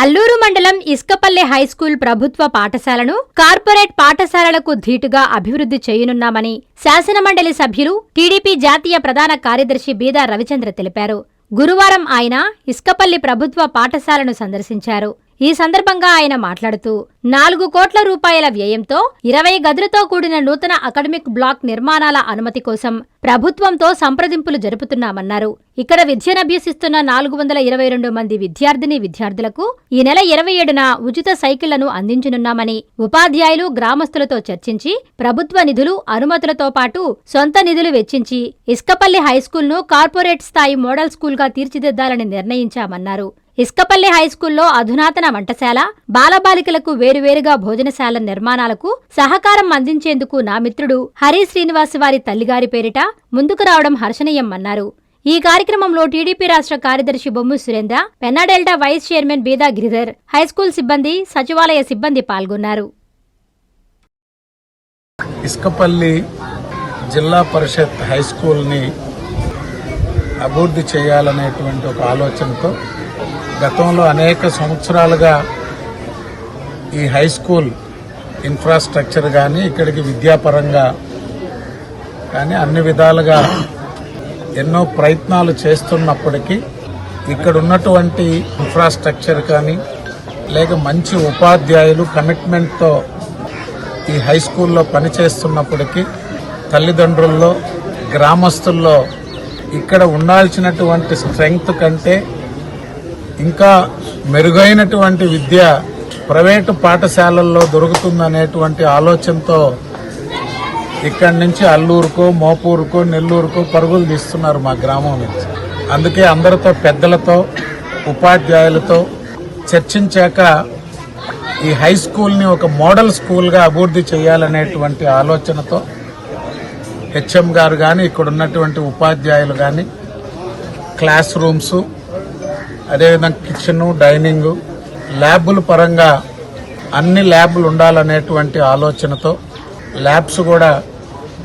అల్లూరు మండలం ఇస్కపల్లె హైస్కూల్ ప్రభుత్వ పాఠశాలను కార్పొరేట్ పాఠశాలలకు ధీటుగా అభివృద్ధి చేయనున్నామని శాసనమండలి సభ్యులు టీడీపీ జాతీయ ప్రధాన కార్యదర్శి బీదా రవిచంద్ర తెలిపారు. గురువారం ఆయన ఇస్కపల్లి ప్రభుత్వ పాఠశాలను సందర్శించారు. ఈ సందర్భంగా ఆయన మాట్లాడుతూ నాలుగు కోట్ల రూపాయల వ్యయంతో ఇరవై గదులతో కూడిన నూతన అకాడమిక్ బ్లాక్ నిర్మాణాల అనుమతి కోసం ప్రభుత్వంతో సంప్రదింపులు జరుపుతున్నామన్నారు. ఇక్కడ విద్యనభ్యసిస్తున్న నాలుగు వందల ఇరవై రెండు మంది విద్యార్థిని విద్యార్థులకు ఈ నెల ఇరవై ఏడున ఉచిత సైకిళ్ళను అందించనున్నామని ఉపాధ్యాయులు గ్రామస్తులతో చర్చించి ప్రభుత్వ నిధులు అనుమతులతో పాటు సొంత నిధులు వెచ్చించి ఇస్కపల్లి హైస్కూల్ను కార్పొరేట్ స్థాయి మోడల్ స్కూల్గా తీర్చిదిద్దాలని నిర్ణయించామన్నారు. ఇస్కపల్లి హైస్కూల్లో అధునాతన వంటశాల బాలబాలికలకు వేరువేరుగా భోజనశాల నిర్మాణాలకు సహకారం అందించేందుకు నా మిత్రుడు హరి శ్రీనివాస్ వారి తల్లిగారి పేరిట ముందుకు రావడం హర్షణీయమన్నారు. ఈ కార్యక్రమంలో టీడీపీ రాష్ట్ర కార్యదర్శి Bommu Surendra Penna Delta vice chairman Beeda Giridhar high school సిబ్బంది సచివాలయ సిబ్బంది పాల్గొన్నారు. ఇస్కపల్లి జిల్లా పరిషత్ హైస్కూల్ని అభివృద్ధి చేయాలనేటువంటి ఒక ఆలోచనతో గతంలో అనేక సంవత్సరాలుగా ఈ హై స్కూల్ ఇన్ఫ్రాస్ట్రక్చర్ కానీ ఇక్కడికి విద్యాపరంగా కానీ అన్ని విధాలుగా ఎన్నో ప్రయత్నాలు చేస్తున్నప్పటికీ ఇక్కడ ఉన్నటువంటి ఇన్ఫ్రాస్ట్రక్చర్ కానీ లేక మంచి ఉపాధ్యాయులు కమిట్మెంట్తో ఈ హై స్కూల్లో పనిచేస్తున్నప్పటికీ తల్లిదండ్రుల్లో గ్రామస్తుల్లో ఇక్కడ ఉండాల్సినటువంటి స్ట్రెంగ్త్ కంటే ఇంకా మెరుగైనటువంటి విద్య ప్రైవేటు పాఠశాలల్లో దొరుకుతుందనేటువంటి ఆలోచనతో ఇక్కడి నుంచి అల్లూరుకో మోపూరుకో నెల్లూరుకో పరుగులు తీస్తున్నారు మా గ్రామం నుంచి. అందుకే అందరితో పెద్దలతో ఉపాధ్యాయులతో చర్చించాక ఈ హై స్కూల్ని ఒక మోడల్ స్కూల్గా అభివృద్ధి చేయాలనేటువంటి ఆలోచనతో హెచ్ఎం గారు కానీ ఇక్కడ ఉన్నటువంటి ఉపాధ్యాయులు కానీ క్లాస్ రూమ్స్ అదేవిధంగా కిచెను డైనింగ్ ల్యాబుల పరంగా అన్ని ల్యాబులు ఉండాలనేటువంటి ఆలోచనతో ల్యాబ్స్ కూడా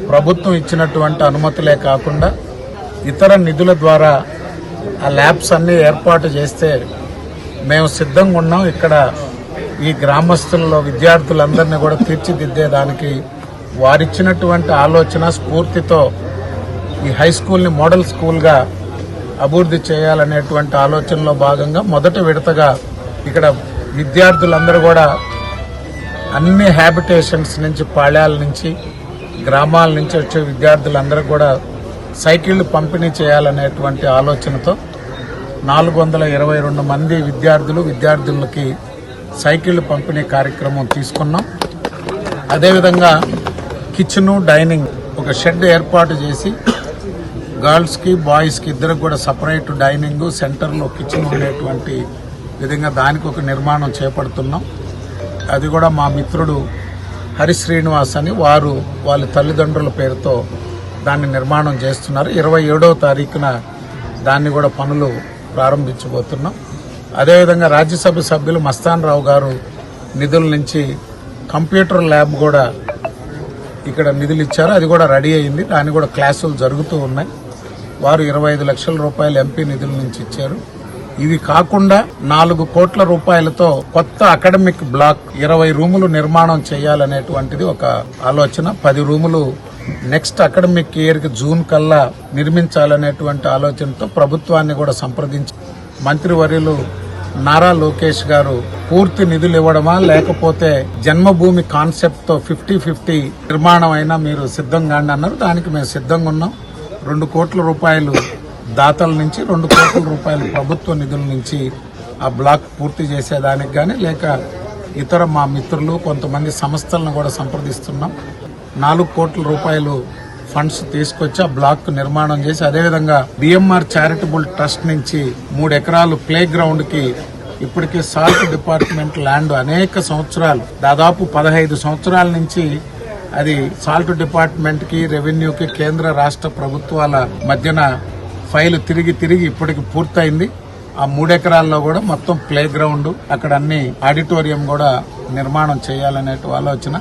ప్రభుత్వం ఇచ్చినటువంటి అనుమతులే కాకుండా ఇతర నిధుల ద్వారా ఆ ల్యాబ్స్ అన్నీ ఏర్పాటు చేస్తే మేము సిద్ధంగా ఉన్నాం. ఇక్కడ ఈ గ్రామస్తుల్లో విద్యార్థులందరినీ కూడా తీర్చిదిద్దేదానికి వారిచ్చినటువంటి ఆలోచన స్ఫూర్తితో ఈ హై స్కూల్ని మోడల్ స్కూల్గా అభివృద్ధి చేయాలనేటువంటి ఆలోచనలో భాగంగా మొదటి విడతగా ఇక్కడ విద్యార్థులందరూ కూడా అన్ని హ్యాబిటేషన్స్ నుంచి పాళ్యాల నుంచి గ్రామాల నుంచి వచ్చే విద్యార్థులందరూ కూడా సైకిళ్ళు పంపిణీ చేయాలనేటువంటి ఆలోచనతో నాలుగు వందల ఇరవై రెండు మంది విద్యార్థులు విద్యార్థులకి సైకిళ్ళు పంపిణీ కార్యక్రమం తీసుకున్నాం. అదేవిధంగా కిచెన్ డైనింగ్ ఒక షెడ్ ఏర్పాటు చేసి గర్ల్స్కి బాయ్స్కి ఇద్దరికి కూడా సపరేట్ డైనింగ్ సెంటర్లో కిచెన్ ఉండేటువంటి విధంగా దానికి ఒక నిర్మాణం చేపడుతున్నాం. అది కూడా మా మిత్రుడు హరి శ్రీనివాస్ అని వారు వాళ్ళ తల్లిదండ్రుల పేరుతో దాన్ని నిర్మాణం చేస్తున్నారు. ఇరవై ఏడవ తారీఖున దాన్ని కూడా పనులు ప్రారంభించబోతున్నాం. అదేవిధంగా రాజ్యసభ సభ్యులు మస్తాన్ రావు గారు నిధుల నుంచి కంప్యూటర్ ల్యాబ్ కూడా ఇక్కడ నిధులు ఇచ్చారు. అది కూడా రెడీ అయింది. దాని కూడా క్లాసులు జరుగుతూ ఉన్నాయి. వారు ఇరవై ఐదు లక్షల రూపాయలు ఎంపీ నిధుల నుంచి ఇచ్చారు. ఇవి కాకుండా నాలుగు కోట్ల రూపాయలతో కొత్త అకాడమిక్ బ్లాక్ ఇరవై రూములు నిర్మాణం చేయాలనేటువంటిది ఒక ఆలోచన. పది రూములు నెక్స్ట్ అకాడమిక్ ఇయర్కి జూన్ కల్లా నిర్మించాలనేటువంటి ఆలోచనతో ప్రభుత్వాన్ని కూడా సంప్రదించి మంత్రివర్యులు నారా లోకేష్ గారు పూర్తి నిధులు ఇవ్వడమా లేకపోతే జన్మభూమి కాన్సెప్ట్తో ఫిఫ్టీ ఫిఫ్టీ నిర్మాణం అయినా మీరు సిద్ధంగా అన్నారు. దానికి మేము సిద్ధంగా ఉన్నాం. రెండు కోట్ల రూపాయలు దాతల నుంచి రెండు కోట్ల రూపాయలు ప్రభుత్వ నిధుల నుంచి ఆ బ్లాక్ పూర్తి చేసేదానికి కానీ లేక ఇతర మా మిత్రులు కొంతమంది సంస్థలను కూడా సంప్రదిస్తున్నాం. నాలుగు కోట్ల రూపాయలు ఫండ్స్ తీసుకొచ్చి ఆ బ్లాక్ నిర్మాణం చేసి అదేవిధంగా బిఎంఆర్ చారిటబుల్ ట్రస్ట్ నుంచి మూడు ఎకరాలు ప్లే గ్రౌండ్కి ఇప్పటికే సాల్ట్ డిపార్ట్మెంట్ ల్యాండ్ అనేక సంవత్సరాలు దాదాపు పదహైదు సంవత్సరాల నుంచి అది సాల్ట్ డిపార్ట్మెంట్కి రెవెన్యూకి కేంద్ర రాష్ట్ర ప్రభుత్వాల మధ్యన ఫైల్ తిరిగి తిరిగి ఇప్పటికి పూర్తయింది. ఆ మూడెకరాల్లో కూడా మొత్తం ప్లే గ్రౌండ్ అక్కడ అన్ని ఆడిటోరియం కూడా నిర్మాణం చేయాలనే ఆలోచన.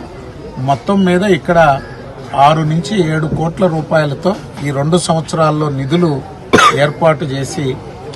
మొత్తం మీద ఇక్కడ ఆరు నుంచి ఏడు కోట్ల రూపాయలతో ఈ రెండు సంవత్సరాల్లో నిధులు ఏర్పాటు చేసి